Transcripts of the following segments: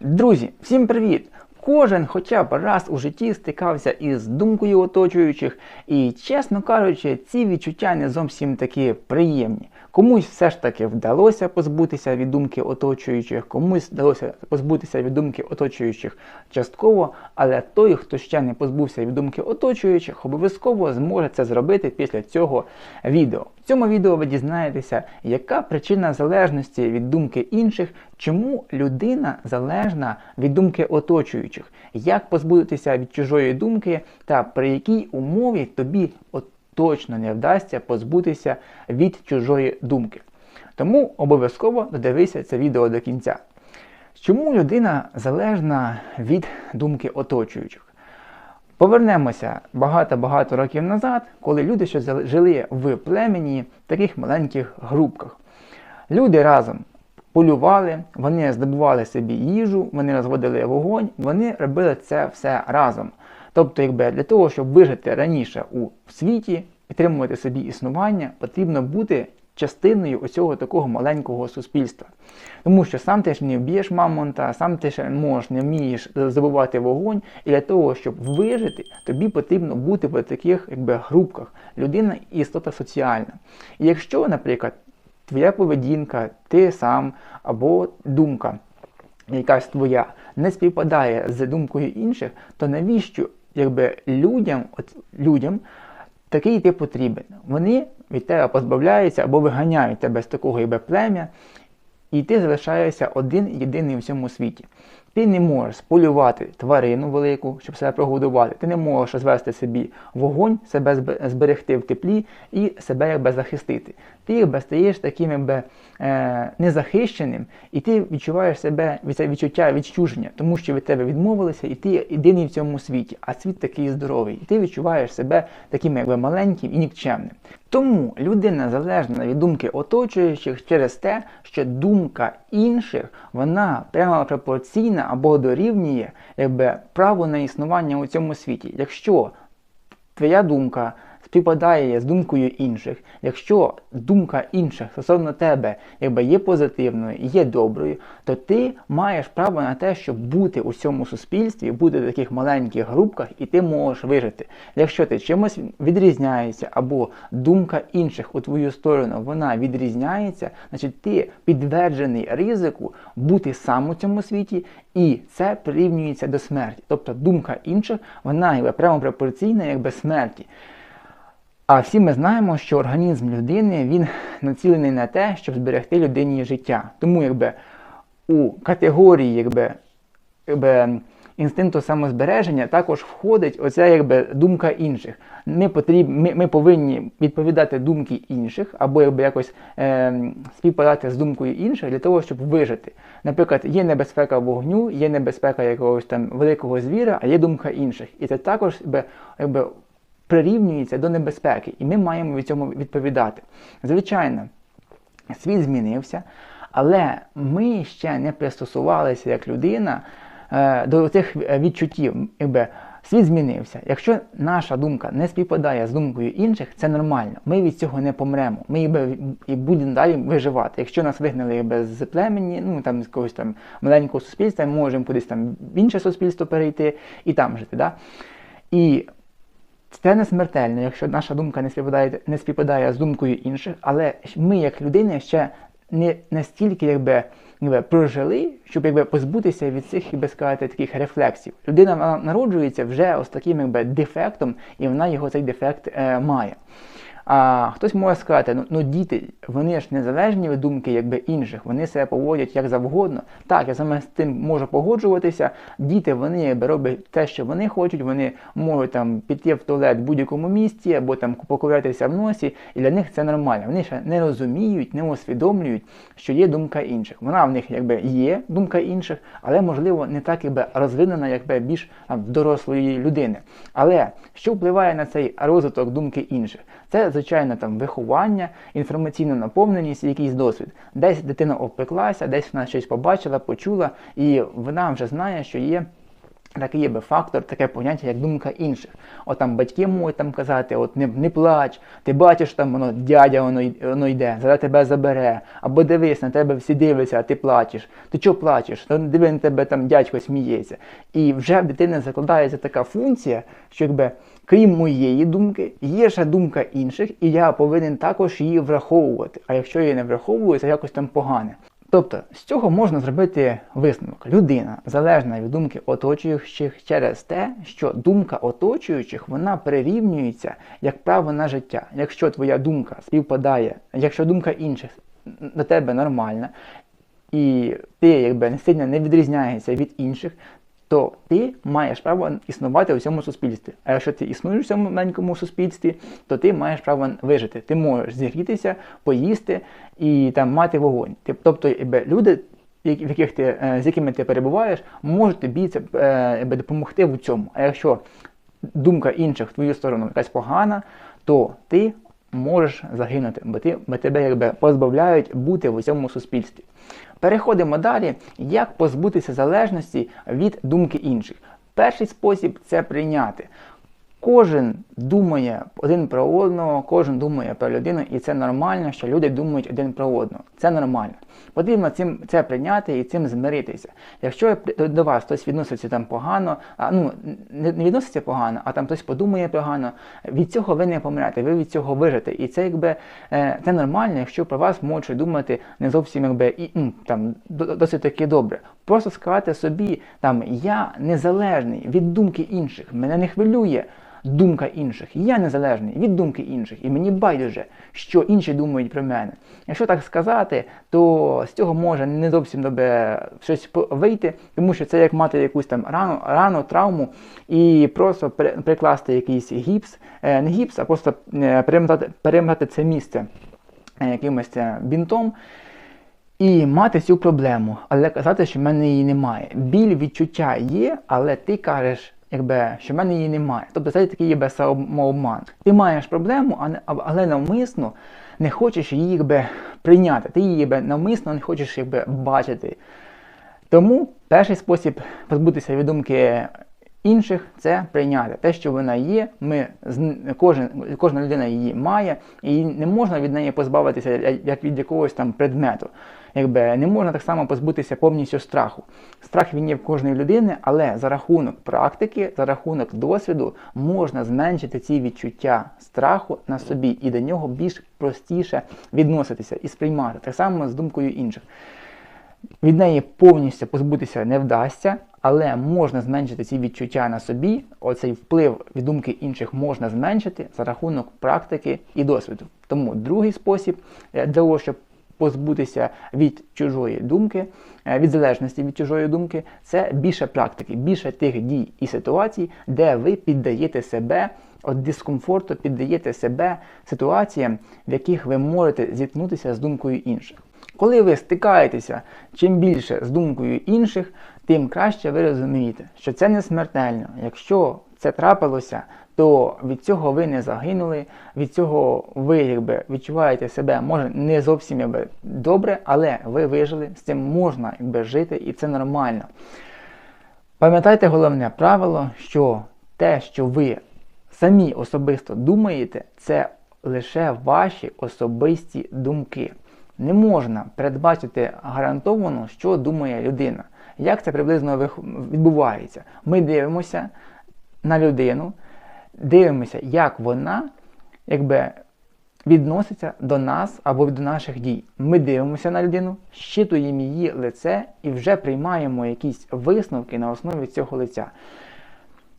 Друзі, всім привіт! Кожен хоча б раз у житті стикався із думкою оточуючих, і, чесно кажучи, ці відчуття не зовсім такі приємні. Комусь все ж таки вдалося позбутися від думки оточуючих, комусь вдалося позбутися від думки оточуючих частково, але той, хто ще не позбувся від думки оточуючих, обов'язково зможе це зробити після цього відео. В цьому відео ви дізнаєтеся, яка причина залежності від думки інших, чому людина залежна від думки оточуючих, як позбутися від чужої думки та при якій умові тобі от точно не вдасться позбутися від чужої думки. Тому обов'язково додивися це відео до кінця. Чому людина залежна від думки оточуючих? Повернемося багато-багато років назад, коли люди ще жили в племені в таких маленьких групках. Люди разом полювали, вони здобували собі їжу, вони розводили вогонь, вони робили це все разом. Тобто, якби для того, щоб вижити раніше у світі, підтримувати собі існування, потрібно бути частиною оцього такого маленького суспільства. Тому що сам ти ж не вб'єш мамонта, сам ти ж можеш, не вмієш забувати вогонь, і для того, щоб вижити, тобі потрібно бути в таких якби, групках. Людина істота соціальна. І якщо, наприклад, твоя поведінка, ти сам або думка, якась твоя, не співпадає з думкою інших, то навіщо якби, людям, от, людям такий ти потрібен? Вони від тебе позбавляються або виганяють тебе з такого якби, плем'я, і ти залишаєшся один єдиний в всьому світі. Ти не можеш сполювати тварину велику, щоб себе прогодувати. Ти не можеш звести собі вогонь, себе зберегти в теплі і себе якби захистити. Ти якби стаєш таким якби, е, незахищеним, і ти відчуваєш себе від відчуття відчуження, тому що від тебе відмовилися, і ти єдиний в цьому світі, а світ такий здоровий. І ти відчуваєш себе таким якби маленьким і нікчемним. Тому людина залежна від думки оточуючих через те, що думка інших вона прямо пропорційна або дорівнює якби, право на існування у цьому світі. Якщо твоя думка співпадає з думкою інших, якщо думка інших стосовно тебе якби є позитивною є доброю, то ти маєш право на те, щоб бути у цьому суспільстві, бути в таких маленьких групках, і ти можеш вижити. Якщо ти чимось відрізняєшся, або думка інших у твою сторону вона відрізняється, значить ти підтверджений ризику бути сам у цьому світі, і це прирівнюється до смерті. Тобто думка інших, вона якби прямо пропорційна якби смерті. А всі ми знаємо, що організм людини він націлений на те, щоб зберегти людині життя. Тому якби у категорії якби, якби, інстинкту самозбереження також входить оця якби, думка інших. Ми потріб, ми, ми повинні відповідати думки інших, або якби якось е, співпадати з думкою інших для того, щоб вижити. Наприклад, є небезпека вогню, є небезпека якогось там великого звіра, а є думка інших. І це також якби, якби прирівнюється до небезпеки, і ми маємо від цьому відповідати. Звичайно, світ змінився, але ми ще не пристосувалися як людина е, до цих відчуттів. Якби, Світ змінився. Якщо наша думка не співпадає з думкою інших, це нормально. Ми від цього не помремо. Ми і будемо далі виживати. Якщо нас вигнали без племені, ну там з якогось там маленького суспільства, ми можемо кудись там в інше суспільство перейти і там жити. Да? І це не смертельно, якщо наша думка не співпадає не співпадає з думкою інших, але ми, як людини, ще не настільки якби, якби прожили, щоб якби позбутися від цих якби сказати, таких рефлексів. Людина народжується вже ось таким якби дефектом, і вона його цей дефект е, має. А хтось може сказати, ну ну діти, вони ж незалежні від думки якби інших, вони себе поводять як завгодно. Так, я саме з тим можу погоджуватися. Діти вони якби роблять те, що вони хочуть, вони можуть там піти в туалет в будь-якому місці або там поковирятися в носі, і для них це нормально. Вони ще не розуміють, не усвідомлюють, що є думка інших. Вона в них якби є думка інших, але можливо не так якби розвинена, якби більш там, дорослої людини. Але що впливає на цей розвиток думки інших? Це звичайно, там виховання, інформаційна наповненість, якийсь досвід. Десь дитина опеклася, десь вона щось побачила, почула, і вона вже знає, що є такий є би фактор, таке поняття, як думка інших. От там батьки можуть там казати, от не, не плач, ти бачиш, там воно дядя воно, воно йде, зараз тебе забере, або дивись, на тебе всі дивляться, а ти плачеш. Ти чого плачеш? То диви на тебе там дядько сміється. І вже в дитини закладається така функція, що якби крім моєї думки, є ще думка інших, і я повинен також її враховувати. А якщо я її не враховую, це якось там погане. Тобто з цього можна зробити висновок. Людина залежна від думки оточуючих через те, що думка оточуючих вона прирівнюється як право на життя. Якщо твоя думка співпадає, якщо думка інших на тебе нормальна, і ти якби сильно не відрізняєшся від інших, то ти маєш право існувати у цьому суспільстві. А якщо ти існуєш у цьому маленькому суспільстві, то ти маєш право вижити. Ти можеш зігрітися, поїсти і там мати вогонь. Тобто, люди, в яких ти, е, з якими ти перебуваєш, можуть тобі це е, допомогти в цьому. А якщо думка інших в твою сторону якась погана, то ти можеш загинути, бо, ти, бо тебе якби позбавляють бути в цьому суспільстві. Переходимо далі, як позбутися залежності від думки інших. Перший спосіб це прийняти. Кожен думає один про одного, кожен думає про людину, і це нормально, що люди думають один про одного. Це нормально. Потрібно цим це прийняти і цим змиритися. Якщо до- вас хтось відноситься там погано, а ну не відноситься погано, а там хтось подумає погано, від цього ви не помрете, ви від цього вижите. І це якби е, це нормально, якщо про вас можуть думати не зовсім якби і м, там досить таки добре. Просто сказати собі, там я незалежний від думки інших, мене не хвилює думка інших. Я незалежний від думки інших, і мені байдуже, що інші думають про мене. Якщо так сказати, то з цього може не зовсім добре щось вийти, тому що це як мати якусь там рану, рану травму і просто прикласти якийсь гіпс, е, не гіпс, а просто е, перемотати, перемотати це місце е, якимось бінтом. І мати цю проблему, але казати, що в мене її немає. Біль відчуття є, але ти кажеш, якби, що в мене її немає. Тобто це такий якби самообман. Ти маєш проблему, але навмисно не хочеш її якби, прийняти. Ти її якби, навмисно не хочеш якби, бачити. Тому перший спосіб позбутися від думки інших це прийняти те, що вона є. Ми кожен, кожна людина її має, і не можна від неї позбавитися як від якогось там предмету. Якби не можна так само позбутися повністю страху. Страх він є в кожної людини, але за рахунок практики, за рахунок досвіду можна зменшити ці відчуття страху на собі і до нього більш простіше відноситися і сприймати так само з думкою інших. Від неї повністю позбутися не вдасться, але можна зменшити ці відчуття на собі. Оцей вплив від думки інших можна зменшити за рахунок практики і досвіду. Тому другий спосіб е, для того, щоб позбутися від чужої думки, е, від залежності від чужої думки, це більше практики, більше тих дій і ситуацій, де ви піддаєте себе от дискомфорту, піддаєте себе ситуаціям, в яких ви можете зіткнутися з думкою інших. Коли ви стикаєтеся чим більше з думкою інших, тим краще ви розумієте, що це не смертельно. Якщо це трапилося, то від цього ви не загинули, від цього ви якби відчуваєте себе може не зовсім якби, добре, але ви вижили, з цим можна якби, жити і це нормально. Пам'ятайте головне правило, що те, що ви самі особисто думаєте, це лише ваші особисті думки. Не можна передбачити гарантовано, що думає людина. Як це приблизно відбувається? Ми дивимося на людину, дивимося, як вона якби, відноситься до нас або до наших дій. Ми дивимося на людину, щитуємо її лице і вже приймаємо якісь висновки на основі цього лиця.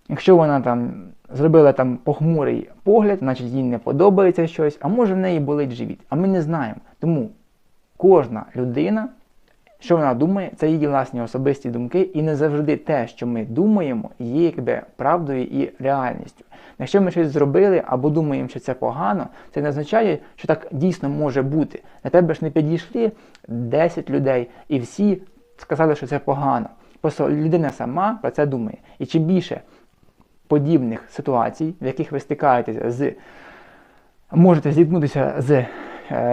Якщо вона там зробила там похмурий погляд, значить їй не подобається щось, а може в неї болить живіт. А ми не знаємо. Тому кожна людина, що вона думає, це її власні особисті думки, і не завжди те, що ми думаємо, є якби правдою і реальністю. Якщо ми щось зробили або думаємо, що це погано, це не означає, що так дійсно може бути. На тебе ж не підійшли 10 людей, і всі сказали, що це погано. Просто людина сама про це думає. І чим більше подібних ситуацій, в яких ви стикаєтеся з можете зіткнутися з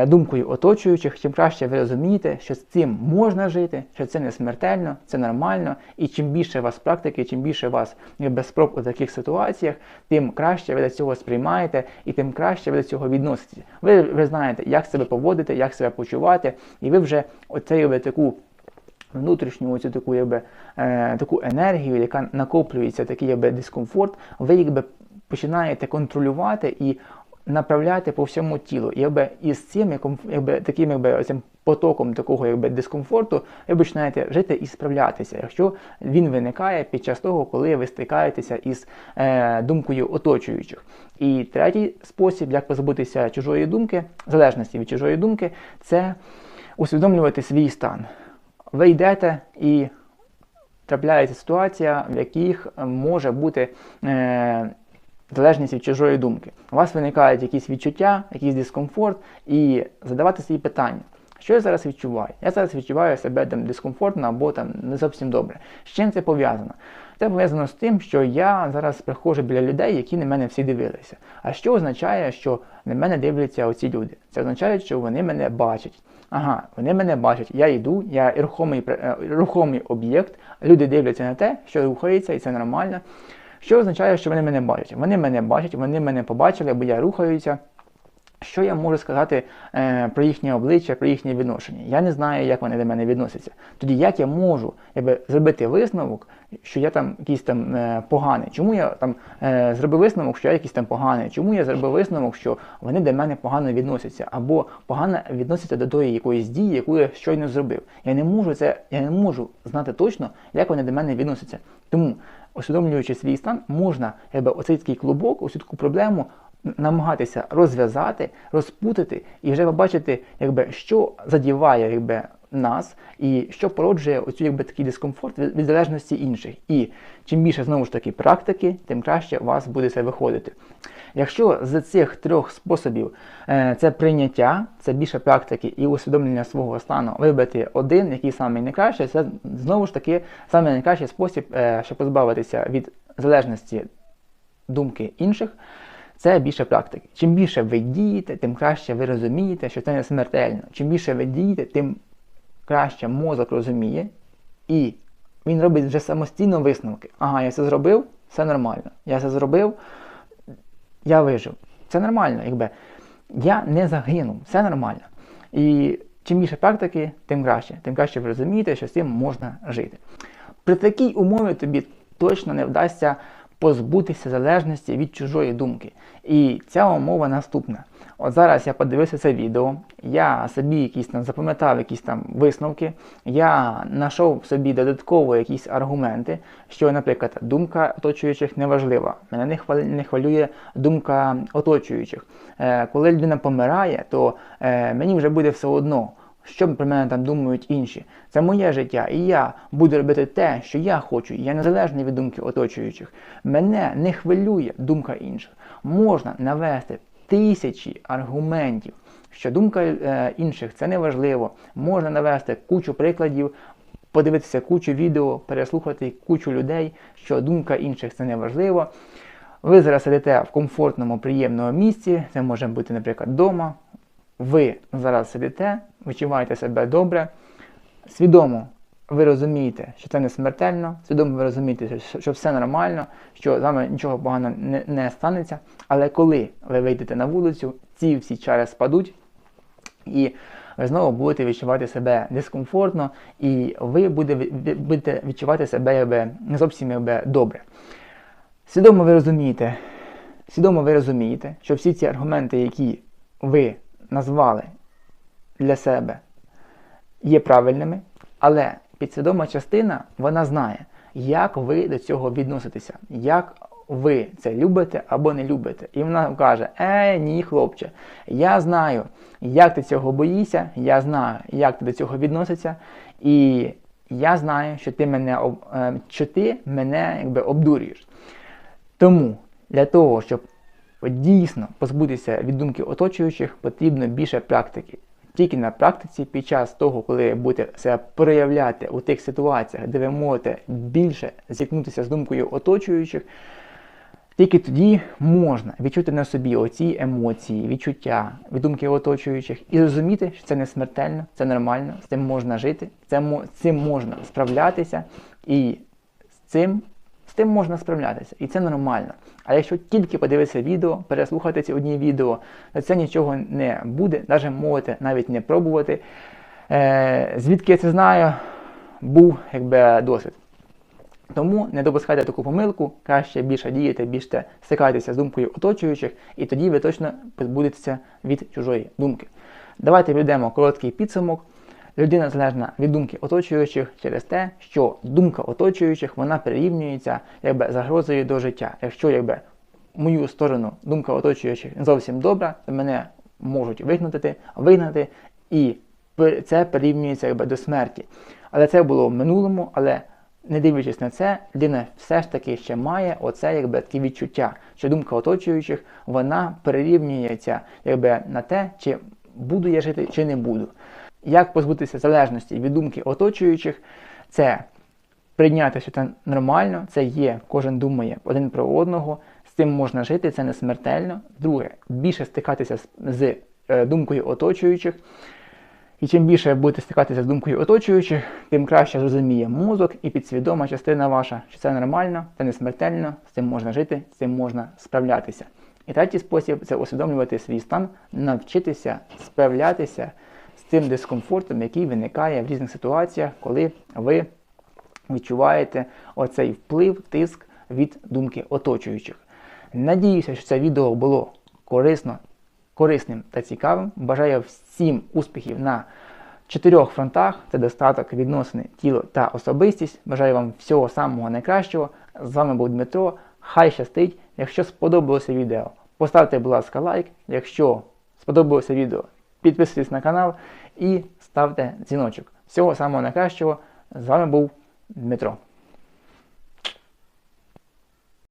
думкою оточуючих, чим краще ви розумієте, що з цим можна жити, що це не смертельно, це нормально. І чим більше у вас практики, чим більше у вас якби, спроб у таких ситуаціях, тим краще ви до цього сприймаєте і тим краще ви до цього відноситеся. Ви, ви знаєте, як себе поводити, як себе почувати, і ви вже оцею таку внутрішню оцю таку, якби, е, таку енергію, яка накоплюється, такий якби, дискомфорт, ви якби починаєте контролювати і направляти по всьому тілу. І якби із цим яком, якби, таким якби, оцим потоком такого якби, дискомфорту ви починаєте жити і справлятися, якщо він виникає під час того, коли ви стикаєтеся із е, думкою оточуючих. І третій спосіб, як позбутися чужої думки, залежності від чужої думки, це усвідомлювати свій стан. Ви йдете і трапляється ситуація, в яких може бути е, залежність від чужої думки. У вас виникають якісь відчуття, якийсь дискомфорт, і задавати собі питання. Що я зараз відчуваю? Я зараз відчуваю себе там дискомфортно або там не зовсім добре. З чим це пов'язано? Це пов'язано з тим, що я зараз приходжу біля людей, які на мене всі дивилися. А що означає, що на мене дивляться оці люди? Це означає, що вони мене бачать. Ага, вони мене бачать, я йду, я рухомий е, рухомий об'єкт, люди дивляться на те, що рухається, і це нормально. Що означає, що вони мене бачать? Вони мене бачать, вони мене побачили, бо я рухаюся. Що я можу сказати е, про їхнє обличчя, про їхнє відношення? Я не знаю, як вони до мене відносяться. Тоді як я можу якби, зробити висновок, що я там якийсь там е, поганий? Чому я там е, зробив висновок, що я якийсь там поганий? Чому я зробив висновок, що вони до мене погано відносяться, або погано відносяться до тої якоїсь дії, яку я щойно зробив? Я не можу це, я не можу знати точно, як вони до мене відносяться. Тому, усвідомлюючи свій стан, можна якби, оцей такий клубок, ось таку проблему намагатися розв'язати, розпутати і вже побачити, якби, що задіває якби, нас і що породжує оцю якби, такий дискомфорт від, залежності інших. І чим більше знову ж таки практики, тим краще у вас буде це виходити. Якщо з цих трьох способів е, це прийняття, це більше практики і усвідомлення свого стану, вибрати один, який саме найкращий, це знову ж таки саме найкращий спосіб, е, щоб позбавитися від залежності думки інших це більше практики. Чим більше ви дієте, тим краще ви розумієте, що це не смертельно. Чим більше ви дієте, тим краще мозок розуміє, і він робить вже самостійно висновки. Ага, я це зробив, все нормально. Я це зробив, я вижив. Це нормально, якби. Я не загинув, все нормально. І чим більше практики, тим краще. Тим краще ви розумієте, що з цим можна жити. При такій умові тобі точно не вдасться позбутися залежності від чужої думки. І ця умова наступна. От зараз я подивився це відео, я собі якісь там запам'ятав якісь там висновки, я знайшов собі додатково якісь аргументи, що, наприклад, думка оточуючих не важлива. Мене не хвилює думка оточуючих. Е, коли людина помирає, то е, мені вже буде все одно що про мене там думають інші. Це моє життя, і я буду робити те, що я хочу, я незалежний від думки оточуючих. Мене не хвилює думка інших. Можна навести тисячі аргументів, що думка е, інших це не важливо. Можна навести кучу прикладів. Подивитися кучу відео, переслухати кучу людей, що думка інших це не важливо. Ви зараз сидите в комфортному, приємному місці, це може бути, наприклад, вдома, ви зараз сидите, відчуваєте себе добре, свідомо ви розумієте, що це не смертельно, свідомо ви розумієте, що все нормально, що з вами нічого поганого не, не станеться. Але коли ви вийдете на вулицю, ці всі чари спадуть, і ви знову будете відчувати себе дискомфортно, і ви будете відчувати себе не зовсім добре. Свідомо ви розумієте, свідомо ви розумієте, що всі ці аргументи, які ви назвали для себе, є правильними, але підсвідома частина вона знає, як ви до цього відноситеся, як ви це любите або не любите. І вона каже: Е, ні, хлопче, я знаю, як ти цього боїшся, я знаю, як ти до цього відносишся, і я знаю, що ти мене е, що ти мене якби обдурюєш. Тому для того, щоб дійсно позбутися від думки оточуючих, потрібно більше практики. Тільки на практиці, під час того, коли будете себе проявляти у тих ситуаціях, де ви можете більше зіткнутися з думкою оточуючих, Тільки тоді можна відчути на собі оці емоції, відчуття від думки оточуючих і зрозуміти, що це не смертельно, це нормально, з цим можна жити, з цим можна справлятися, і з цим, тим можна справлятися. І це нормально. А якщо тільки подивитися відео, переслухати ці одні відео, то це нічого не буде, навіть можете навіть не пробувати. Е, звідки я це знаю, був якби досвід. Тому не допускайте таку помилку, краще більше діяти, більше стикайтеся з думкою оточуючих, і тоді ви точно позбудетеся від чужої думки. Давайте підведемо короткий підсумок. Людина залежна від думки оточуючих через те, що думка оточуючих вона перерівнюється якби загрозою до життя. Якщо якби в мою сторону думка оточуючих не зовсім добра, то мене можуть вигнати, вигнати, і це порівнюється якби до смерті. Але це було в минулому, але не дивлячись на це, людина все ж таки ще має оце якби таке відчуття, що думка оточуючих вона перерівнюється якби на те, чи буду я жити, чи не буду. Як позбутися залежності від думки оточуючих, це прийняти, що це нормально, це є, кожен думає один про одного, з цим можна жити, це не смертельно. Друге, більше стикатися з, з е, думкою оточуючих. І чим більше будете стикатися з думкою оточуючих, тим краще зрозуміє мозок і підсвідома частина ваша, що це нормально, це не смертельно, з цим можна жити, з цим можна справлятися. І третій спосіб це усвідомлювати свій стан, навчитися справлятися цим дискомфортом, який виникає в різних ситуаціях, коли ви відчуваєте оцей вплив, тиск від думки оточуючих. Надіюся, що це відео було корисно, корисним та цікавим. Бажаю всім успіхів на чотирьох фронтах: це достаток, відносини, тіло та особистість. Бажаю вам всього самого найкращого. З вами був Дмитро. Хай щастить. Якщо сподобалося відео, поставте, будь ласка, лайк. Якщо сподобалося відео, підписуйтесь на канал і ставте дзвіночок. Всього самого найкращого. З вами був Дмитро.